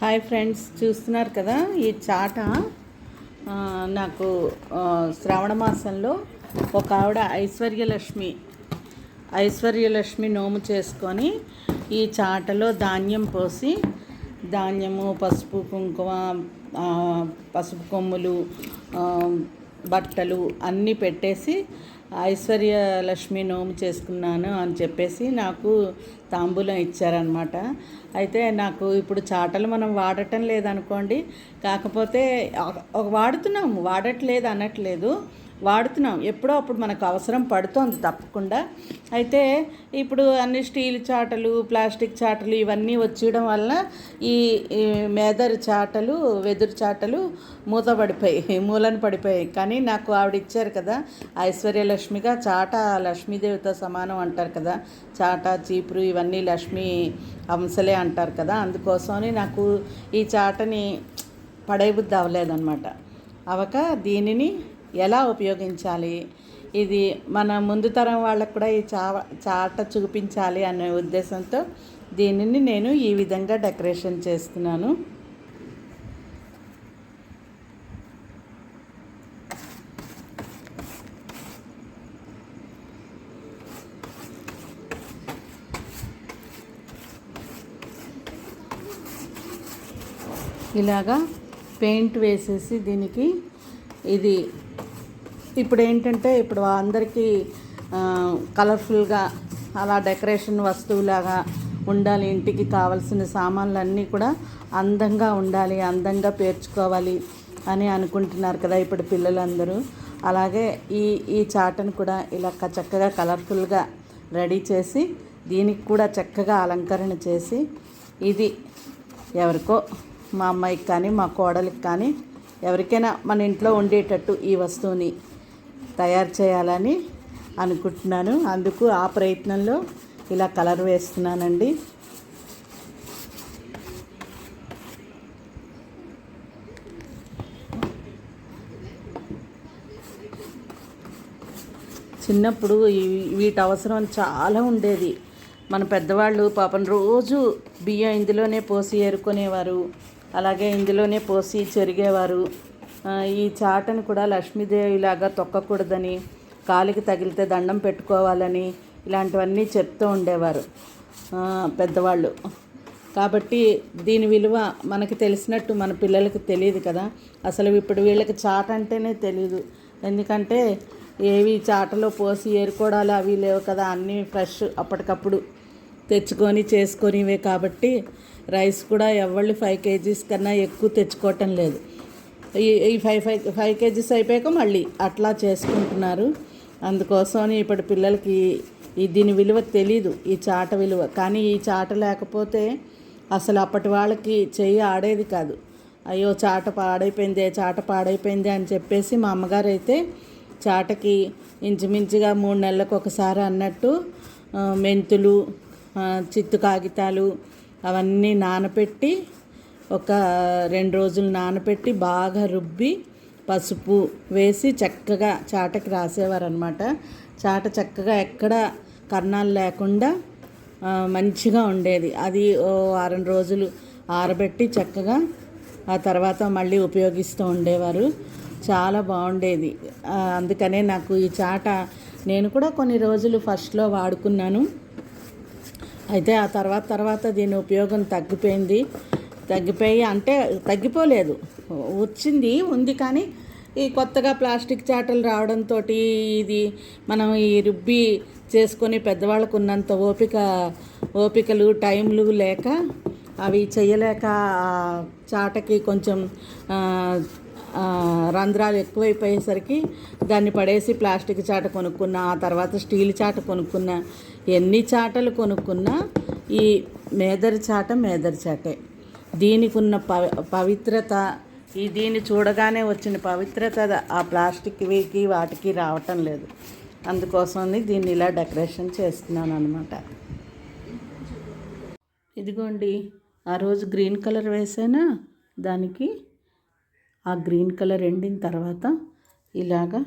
Hi friends చూస్తున్నారు కదా ఈ చాట? నాకు శ్రావణ మాసంలో ఒక ఆవిడ ఐశ్వర్యలక్ష్మి ఐశ్వర్యలక్ష్మి నోము చేసుకొని ఈ చాటలో ధాన్యం పోసి ధాన్యము పసుపు కుంకుమ పసుపు కొమ్ములు బట్టలు అన్నీ పెట్టేసి ఐశ్వర్యలక్ష్మి నోము చేసుకున్నాను అని చెప్పేసి నాకు తాంబూలం ఇచ్చారనమాట అయితే నాకు ఇప్పుడు చాటలు మనం వాడటం లేదనుకోండి కాకపోతే ఒక- వాడుతున్నాము వాడట్లేదు అనట్లేదు. వాడుతున్నాం. ఎప్పుడో అప్పుడు మనకు అవసరం పడుతోంది తప్పకుండా. అయితే ఇప్పుడు అన్ని స్టీల్ చాటలు ప్లాస్టిక్ చాటలు ఇవన్నీ వచ్చేయడం వల్ల ఈ ఈ చాటలు వెదురు చాటలు మూతపడిపోయాయి మూలన పడిపోయాయి. కానీ నాకు ఆవిడ ఇచ్చారు కదా ఐశ్వర్యలక్ష్మిగా చాట లక్ష్మీదేవితో సమానం అంటారు కదా చాట చీపురు ఇవన్నీ లక్ష్మీ అంశలే అంటారు కదా అందుకోసమని నాకు ఈ చాటని పడేబుద్ధి అవ్వలేదన్నమాట. అవక దీనిని ఎలా ఉపయోగించాలి? ఇది మన ముందు తరం వాళ్ళకు కూడా ఈ చా చాట చూపించాలి అనే ఉద్దేశంతో దీనిని నేను ఈ విధంగా డెకరేషన్ చేస్తున్నాను. ఇలాగా పెయింట్ వేసేసి దీనికి ఇది ఇప్పుడు ఏంటంటే ఇప్పుడు అందరికీ కలర్ఫుల్గా అలా డెకరేషన్ వస్తువులాగా ఉండాలి ఇంటికి కావాల్సిన సామాన్లన్నీ కూడా అందంగా ఉండాలి అందంగా పేర్చుకోవాలి అని అనుకుంటున్నారు కదా ఇప్పుడు పిల్లలందరూ. అలాగే ఈ ఈ చాటను కూడా ఇలా చక్కగా కలర్ఫుల్గా రెడీ చేసి దీనికి కూడా చక్కగా అలంకరణ చేసి ఇది ఎవరికో మా అమ్మాయికి కానీ మా కోడలికి కానీ ఎవరికైనా మన ఇంట్లో ఉండేటట్టు ఈ వస్తువుని తయారు చేయాలని అనుకుంటున్నాను. అందుకు ఆ ప్రయత్నంలో ఇలా కలర్ వేస్తున్నానండి. చిన్నప్పుడు వీటి అవసరం చాలా ఉండేది. మన పెద్దవాళ్ళు పాపం రోజు బియ్యం ఇందులోనే పోసి ఏరుకునేవారు. అలాగే ఇందులోనే పోసి చెరిగేవారు. ఈ చాటను కూడా లక్ష్మీదేవిలాగా తొక్కకూడదని కాలికి తగిలితే దండం పెట్టుకోవాలని ఇలాంటివన్నీ చెప్తూ ఉండేవారు పెద్దవాళ్ళు. కాబట్టి దీని విలువ మనకి తెలిసినట్టు మన పిల్లలకి తెలియదు కదా. అసలు ఇప్పుడు వీళ్ళకి చాట అంటేనే తెలియదు ఎందుకంటే ఏవి చాటలో పోసి ఏరుకోవడాలు అవి లేవు కదా అన్నీ ఫ్రెష్ అప్పటికప్పుడు తెచ్చుకొని చేసుకొనివే కాబట్టి రైస్ కూడా ఎవళ్ళు ఫైవ్ కేజీస్ కన్నా ఎక్కువ తెచ్చుకోవటం లేదు. ఈ ఈ ఫైవ్ ఫైవ్ ఫైవ్ కేజీస్ అయిపోయాక మళ్ళీ అట్లా చేసుకుంటున్నారు. అందుకోసమని ఇప్పటి పిల్లలకి ఈ దీని విలువ తెలీదు ఈ చాట విలువ. కానీ ఈ చాట లేకపోతే అసలు అప్పటి వాళ్ళకి చెయ్యి ఆడేది కాదు. అయ్యో చాట పాడైపోయింది చాట పాడైపోయింది అని చెప్పేసి మా అమ్మగారు అయితే చాటకి ఇంచుమించుగా మూడు నెలలకు ఒకసారి అన్నట్టు మెంతులు చిత్తు కాగితాలు అవన్నీ నానపెట్టి ఒక రెండు రోజులు నానపెట్టి బాగా రుబ్బి పసుపు వేసి చక్కగా చాటకి రాసేవారు అనమాట చాట చక్కగా ఎక్కడ కర్ణాలు లేకుండా మంచిగా ఉండేది. అది ఓ వారం రోజులు ఆరబెట్టి చక్కగా ఆ తర్వాత మళ్ళీ ఉపయోగిస్తూ ఉండేవారు. చాలా బాగుండేది. అందుకనే నాకు ఈ చాట నేను కూడా కొన్ని రోజులు ఫస్ట్లో వాడుకున్నాను. అయితే ఆ తర్వాత తర్వాత దీని ఉపయోగం తగ్గిపోయింది. తగ్గిపోయి అంటే తగ్గిపోలేదు. వచ్చింది ఉంది కానీ ఈ కొత్తగా ప్లాస్టిక్ చాటలు రావడంతో ఇది మనం ఈ రుబ్బి చేసుకొని పెద్దవాళ్ళకు ఉన్నంత ఓపిక ఓపికలు టైంలు లేక అవి చేయలేక చాటకి కొంచెం రంధ్రాలు ఎక్కువైపోయేసరికి దాన్ని పడేసి ప్లాస్టిక్ చాట కొనుక్కున్నా ఆ తర్వాత స్టీల్ చాట కొనుక్కున్నా ఎన్ని చాటలు కొనుక్కున్నా ఈ మేదరి చాట మేదరి చాటే. దీనికి ఉన్న పవి పవిత్రత ఈ దీన్ని చూడగానే వచ్చిన పవిత్రత ఆ ప్లాస్టిక్కి వాటికి రావటం లేదు. అందుకోసమని దీన్ని ఇలా డెకరేషన్ చేస్తున్నాను అనమాట ఇదిగోండి ఆ రోజు గ్రీన్ కలర్ వేసానా? దానికి ఆ గ్రీన్ కలర్ ఎండిన తర్వాత ఇలాగా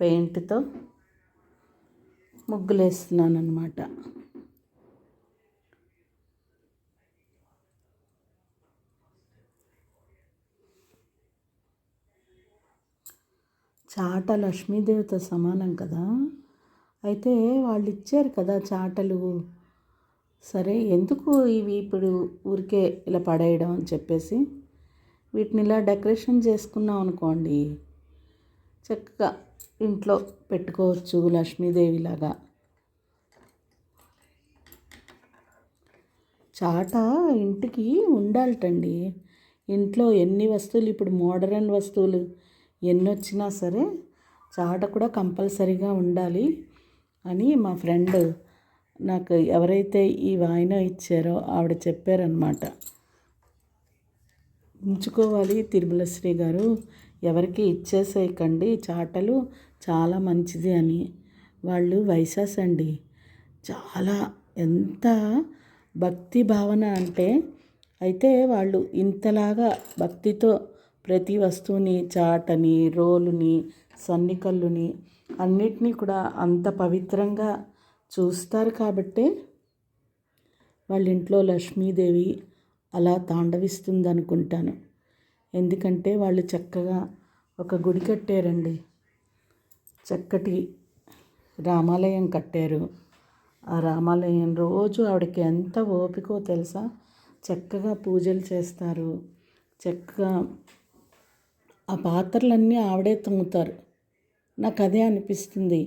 పెయింట్తో ముగ్గులేస్తున్నాను అనమాట చాట లక్ష్మీదేవిత సమానం కదా? అయితే వాళ్ళు ఇచ్చారు కదా చాటలు. సరే ఎందుకు ఇవి ఇప్పుడు ఊరికే ఇలా పడేయడం అని చెప్పేసి? వీటిని ఇలా డెకరేషన్ చేసుకున్నాం అనుకోండి. చక్కగా ఇంట్లో పెట్టుకోవచ్చు లక్ష్మీదేవిలాగా చాట ఇంటికి ఉండాలటండి. ఇంట్లో ఎన్ని వస్తువులు ఇప్పుడు మోడర్న్ వస్తువులు ఎన్ని వచ్చినా సరే చాట కూడా కంపల్సరీగా ఉండాలి అని మా ఫ్రెండ్ నాకు ఎవరైతే ఈ వాయినం ఇచ్చారో ఆవిడ చెప్పారనమాట ఉంచుకోవాలి తిరుమలశ్రీ గారు. ఎవరికి ఇచ్చేసేయకండి. చాటలు చాలా మంచిది అని. వాళ్ళు వైశాస్ అండి. చాలా ఎంత భక్తి భావన అంటే అయితే వాళ్ళు ఇంతలాగా భక్తితో ప్రతి వస్తువుని చాటని రోలుని సన్నికల్లుని అన్నిటినీ కూడా అంత పవిత్రంగా చూస్తారు కాబట్టే వాళ్ళ ఇంట్లో లక్ష్మీదేవి అలా తాండవిస్తుంది అనుకుంటాను ఎందుకంటే వాళ్ళు చక్కగా ఒక గుడి కట్టారండి. చక్కటి రామాలయం కట్టారు. ఆ రామాలయం రోజు ఆవిడకి ఎంత ఓపికో తెలుసా? చక్కగా పూజలు చేస్తారు. చక్కగా ఆ పాత్రలన్నీ ఆవిడే తోముతారు. నాకు అదే అనిపిస్తుంది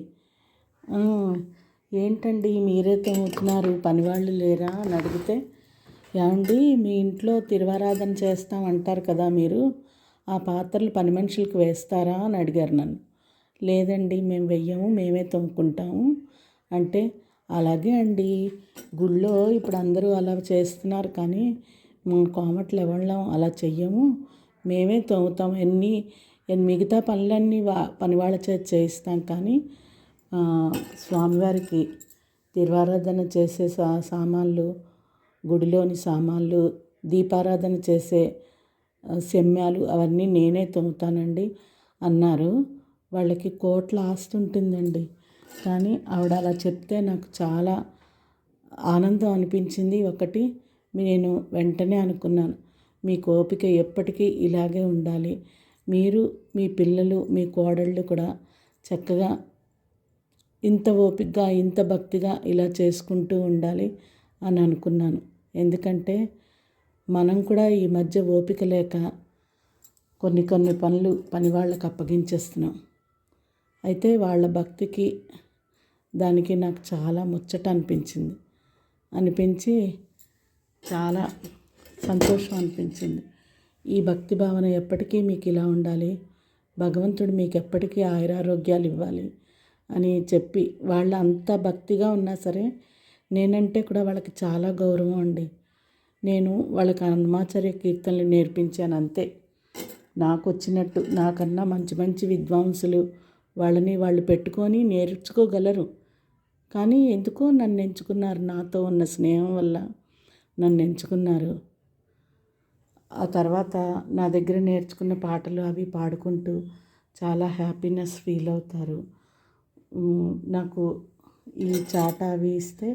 ఏంటండి మీరే తమ్ముతున్నారు పనివాళ్ళు లేరా? అని అడిగితే ఏమండి మీ ఇంట్లో తిరువారాధన చేస్తాం అంటారు కదా మీరు ఆ పాత్రలు పని మనుషులకు వేస్తారా? అని అడిగారు నన్ను. లేదండి మేము వెయ్యము మేమే తమ్ముకుంటాము అంటే అలాగే అండి. గుళ్ళో ఇప్పుడు అందరూ అలా చేస్తున్నారు కానీ మా కోమట్లు ఎవళ్ళం అలా చెయ్యము. మేమే తోముతాం. ఎన్ని మిగతా పనులన్నీ వా పనివాళ్ళ చేత చేయిస్తాం. కానీ స్వామివారికి తిరువారాధన చేసే సా సామాన్లు గుడిలోని సామాన్లు దీపారాధన చేసే సెమ్యాలు అవన్నీ నేనే తోముతానండి అన్నారు. వాళ్ళకి కోట్ల ఆస్తి ఉంటుందండి. కానీ ఆవిడ అలా చెప్తే నాకు చాలా ఆనందం అనిపించింది. ఒకటి నేను వెంటనే అనుకున్నాను. మీ ఓపిక ఎప్పటికీ ఇలాగే ఉండాలి. మీరు మీ పిల్లలు మీ కోడళ్ళు కూడా చక్కగా ఇంత ఓపికగా ఇంత భక్తిగా ఇలా చేసుకుంటూ ఉండాలి అని అనుకున్నాను. ఎందుకంటే మనం కూడా ఈ మధ్య ఓపిక లేక కొన్ని కొన్ని పనులు పని వాళ్ళకి అప్పగించేస్తున్నాం. అయితే వాళ్ళ భక్తికి దానికి నాకు చాలా ముచ్చట అనిపించింది. అనిపించి చాలా సంతోషం అనిపించింది. ఈ భక్తి భావన ఎప్పటికీ మీకు ఇలా ఉండాలి. భగవంతుడు మీకు ఎప్పటికీ ఆయురారోగ్యాలు ఇవ్వాలి అని చెప్పి వాళ్ళు అంత భక్తిగా ఉన్నా సరే నేనంటే కూడా వాళ్ళకి చాలా గౌరవం అండి. నేను వాళ్ళకి హనుమాచార్య కీర్తనలు నేర్పించాను అంతే. నాకు వచ్చినట్టు నాకన్నా మంచి మంచి విద్వాంసులు వాళ్ళని వాళ్ళు పెట్టుకొని నేర్చుకోగలరు. కానీ ఎందుకో నన్ను ఎంచుకున్నారు నాతో ఉన్న స్నేహం వల్ల నన్ను ఎంచుకున్నారు. ఆ తర్వాత నా దగ్గర నేర్చుకున్న పాటలు అవి పాడుకుంటూ చాలా హ్యాపీనెస్ ఫీల్ అవుతారు. నాకు ఈ చాట అవి ఇస్తే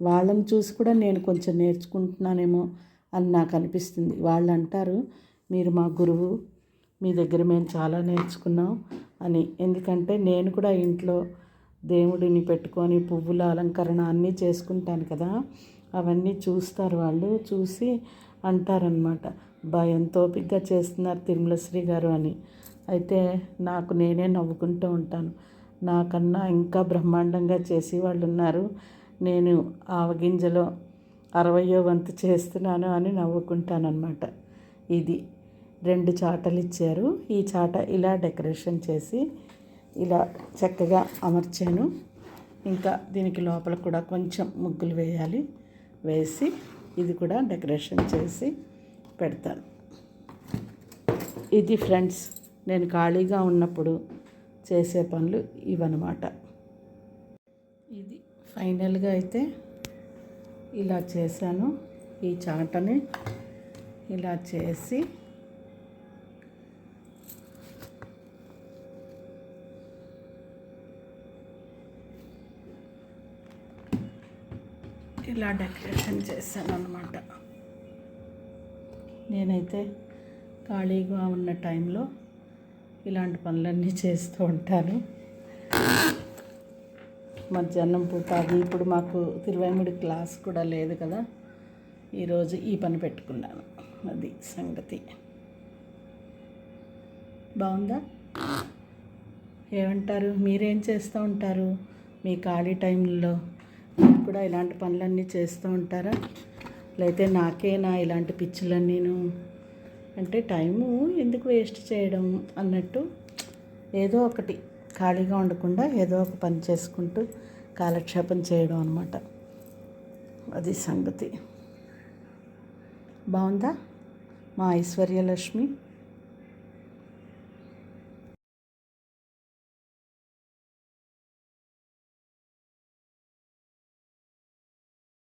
వాళ్ళని చూసి కూడా నేను కొంచెం నేర్చుకుంటున్నానేమో అని నాకు అనిపిస్తుంది. వాళ్ళు అంటారు మీరు మా గురువు మీ దగ్గర మేము చాలా నేర్చుకున్నాం అని. ఎందుకంటే నేను కూడా ఇంట్లో దేవుడిని పెట్టుకొని పువ్వుల అలంకరణ అన్నీ చేసుకుంటాను కదా అవన్నీ చూస్తారు వాళ్ళు. చూసి అంటారనమాట బా ఎంత ఓపికగా చేస్తున్నారు తిరుమలశ్రీ గారు అని. అయితే నాకు నేనే నవ్వుకుంటూ ఉంటాను. నాకన్నా ఇంకా బ్రహ్మాండంగా చేసి వాళ్ళు ఉన్నారు నేను ఆవగింజలో అరవయో వంతు చేస్తున్నాను అని నవ్వుకుంటానన్నమాట. ఇది రెండు చాటలు ఇచ్చారు. ఈ చాట ఇలా డెకరేషన్ చేసి ఇలా చక్కగా అమర్చాను. ఇంకా దీనికి లోపల కూడా కొంచెం ముగ్గులు వేయాలి. వేసి ఇది కూడా డెకరేషన్ చేసి పెడతాను. ఇది ఫ్రెండ్స్ నేను ఖాళీగా ఉన్నప్పుడు చేసే పనులు ఇవన్నమాట. ఇది ఫైనల్గా అయితే ఇలా చేశాను. ఈ చాటని ఇలా చేసి ఇలా డెకరేషన్ చేశాను అనమాట నేనైతే ఖాళీగా ఉన్న టైంలో ఇలాంటి పనులన్నీ చేస్తూ ఉంటాను. మధ్యాహ్నం పూట అది ఇప్పుడు మాకు తిరువేముడి క్లాస్ కూడా లేదు కదా. ఈరోజు ఈ పని పెట్టుకున్నాను. అది సంగతి. బాగుందా? ఏమంటారు? మీరేం చేస్తూ ఉంటారు? మీ ఖాళీ టైంలో కూడా ఇలాంటి పనులన్నీ చేస్తూ ఉంటారా? లేకపోతే నాకేనా ఇలాంటి పిచ్చులన్నీను? అంటే టైము ఎందుకు వేస్ట్ చేయడం అన్నట్టు ఏదో ఒకటి ఖాళీగా ఉండకుండా ఏదో ఒక పని చేసుకుంటూ కాలక్షేపం చేయడం అనమాట అది సంగతి. బాగుందా? మా ఐశ్వర్యలక్ష్మి?